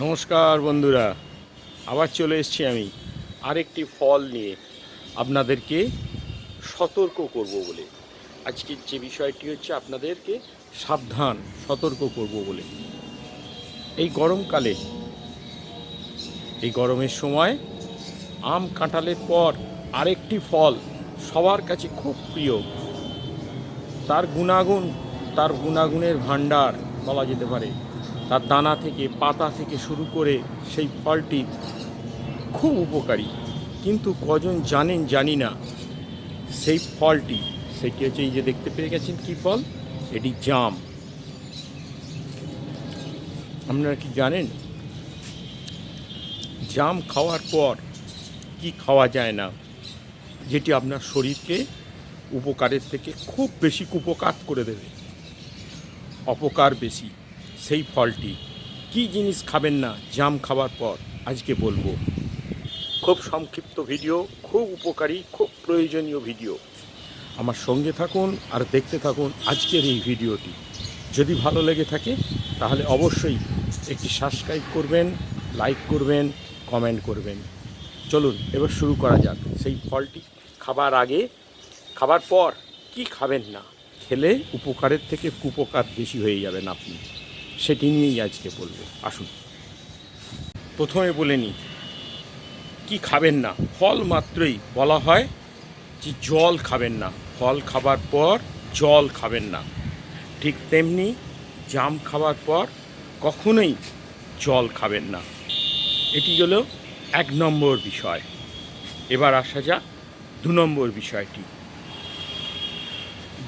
নমস্কার বন্ধুরা, আবার চলে এসছি আমি আরেকটি ফল নিয়ে আপনাদেরকে সতর্ক করব বলে। আজকের যে বিষয়টি হচ্ছে আপনাদেরকে সাবধান সতর্ক করব বলে। এই গরমকালে, এই গরমের সময় আম কাঁঠালের পর আরেকটি ফল সবার কাছে খুব প্রিয়। তার গুণাগুণ, তার গুণাগুণের ভাণ্ডার বলা যেতে পারে। তার দানা থেকে, পাতা থেকে শুরু করে সেই ফলটি খুব উপকারী। কিন্তু কজন জানেন জানি না, সেই ফলটি সেটি হচ্ছে এই যে দেখতে পেয়ে গেছেন কী ফল? এটি জাম। আপনারা কি জানেন? জাম খাওয়ার পর কি খাওয়া যায় না? যেটি আপনার শরীরকে উপকারের থেকে খুব বেশি উপকার করে দেবে। অপকার বেশি। সেই ফলটি। কি জিনিস খাবেন না, জাম খাবার পর? আজকে বলব। খুব সংক্ষিপ্ত ভিডিও, খুব উপকারী, খুব প্রয়োজনীয় ভিডিও। আমার সঙ্গে থাকুন আর দেখতে থাকুন আজকের এই ভিডিওটি। যদি ভালো লেগে থাকে, তাহলে অবশ্যই একটি সাবস্ক্রাইব করবেন লাইক করবেন কমেন্ট করবেন। চলুন, এবার শুরু করা যাক। সেই ফলটি খাবার আগে, খাবার পর কি খাবেন না? খেলে উপকারের থেকে কুপকার বেশি হয়ে যাবেন আপনি। সেটি নিয়েই আজকে বলব। আসুন। প্রথমে বলে নিই, কি খাবেন না? ফল মাত্রই বলা হয় যে জল খাবেন না। ফল খাবার পর জল খাবেন না। ঠিক তেমনি জাম খাবার পর কখনোই জল খাবেন না। এটি হলো এক নম্বর বিষয়। এবার আসা যাক দু নম্বর বিষয়টি।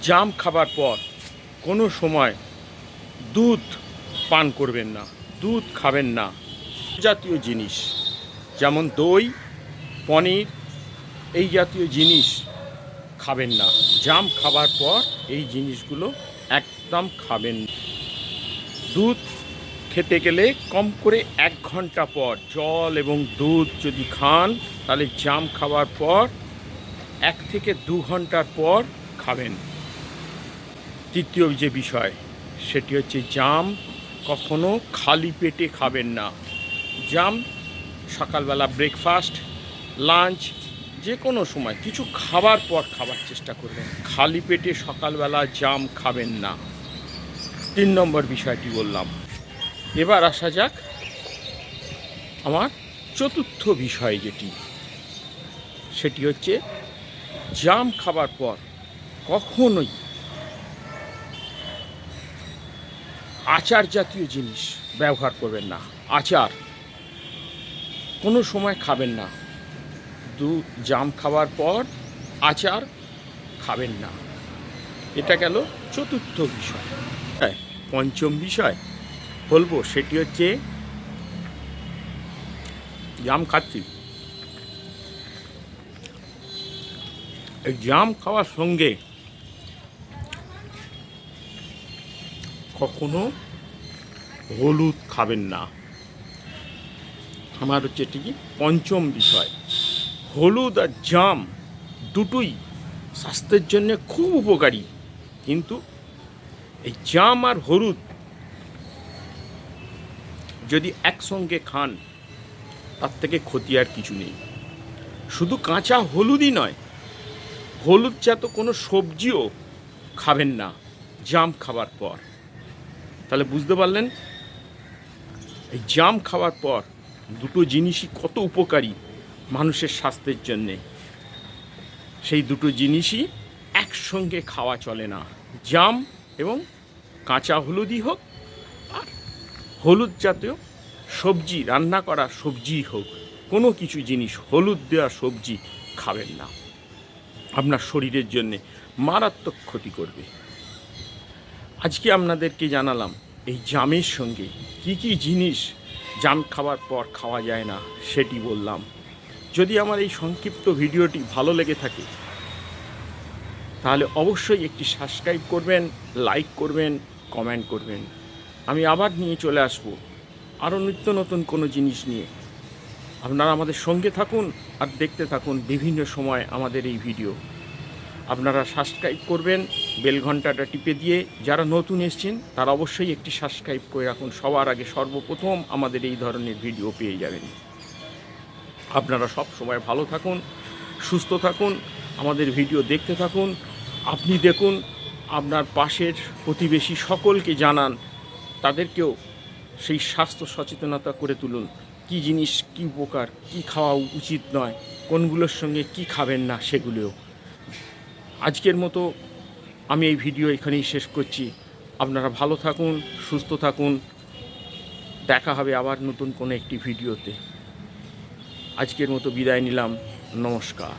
জাম খাবার পর কোনো সময় দুধ পান করবেন না, দুধ খাবেন না। জাতীয় জিনিস, যেমন দই, পনির, এই জাতীয় জিনিস খাবেন না। জাম খাবার পর এই জিনিসগুলো একদম খাবেন দুধ খেতে গেলে কম করে এক ঘণ্টা পর জল এবং দুধ যদি খান, তাহলে জাম খাবার পর এক থেকে দু ঘণ্টার পর খাবেন। তৃতীয় যে বিষয়, সেটি হচ্ছে জাম কখনো খালি পেটে খাবেন না। জাম, সকালবেলা ব্রেকফাস্ট লাঞ্চ যে কোনো সময়। কিছু খাবার পর খাবার চেষ্টা করবেন। খালি পেটে সকালবেলা জাম খাবেন না। তিন নম্বর বিষয়টি বললাম। এবার আসা যাক আমার চতুর্থ বিষয় যেটি। সেটি হচ্ছে, জাম খাবার পর কখনোই আচার জাতীয় জিনিস ব্যবহার করবেন না, আচার। কোনো সময় খাবেন না। দু জাম খাওয়ার পর আচার খাবেন না। এটা গেল চতুর্থ বিষয়। হ্যাঁ পঞ্চম বিষয় বলব, সেটি হচ্ছে জাম খাচ্ছি। জাম খাওয়ার সঙ্গে কখনো হলুদ খাবেন না। আমার হচ্ছে এটি পঞ্চম বিষয়। হলুদ আর জাম দুটোই স্বাস্থ্যের জন্য খুব উপকারী। কিন্তু এই জাম আর হলুদ যদি একসঙ্গে খান, তার থেকে ক্ষতি আর কিছু নেই। শুধু কাঁচা হলুদই নয় হলুদ জাত কোনো সবজিও খাবেন না জাম খাবার পর। তাহলে বুঝতে পারলেন? এই জাম খাওয়ার পর দুটো জিনিসই কত উপকারী মানুষের স্বাস্থ্যের জন্যে। সেই দুটো জিনিসই একসঙ্গে খাওয়া চলে না। জাম এবং কাঁচা হলুদই হোক আর হলুদ জাতীয় সবজি, রান্না করা সবজি হোক, কোনো কিছু জিনিস, হলুদ দেওয়া সবজি খাবেন না। আপনার শরীরের জন্যে মারাত্মক ক্ষতি করবে। আজকে আপনাদেরকে জানালাম, এই জামের সঙ্গে কি কি জিনিস জাম খাওয়ার পর খাওয়া যায় না সেটি বললাম। যদি আমার এই সংক্ষিপ্ত ভিডিওটি ভালো লেগে থাকে, তাহলে অবশ্যই একটি সাবস্ক্রাইব করবেন, লাইক করবেন, কমেন্ট করবেন। আমি আবার নিয়ে চলে আসব আরও নিত্য নতুন কোনো জিনিস নিয়ে। আপনারা আমাদের সঙ্গে থাকুন আর দেখতে থাকুন বিভিন্ন সময় আমাদের এই ভিডিও। আপনারা সাবস্ক্রাইব করবেন বেল ঘন্টাটা টিপে দিয়ে যারা নতুন এসছেন, তারা অবশ্যই একটি সাবস্ক্রাইব করে রাখুন। সবার আগে সর্বপ্রথম আমাদের এই ধরনের ভিডিও পেয়ে যাবেন। আপনারা সব সময় ভালো থাকুন, সুস্থ থাকুন, আমাদের ভিডিও দেখতে থাকুন। আপনি দেখুন, আপনার পাশের প্রতিবেশী সকলকে জানান, তাদেরকেও সেই স্বাস্থ্য সচেতনতা করে তুলুন। কি জিনিস কি উপকার, কি খাওয়া উচিত নয়, কোনগুলোর সঙ্গে কি খাবেন না, সেগুলোও। আজকের মতো আমি এই ভিডিও এখানেই শেষ করছি। আপনারা ভালো থাকুন, সুস্থ থাকুন। দেখা হবে আবার নতুন কোনো একটি ভিডিওতে। আজকের মতো বিদায় নিলাম। নমস্কার।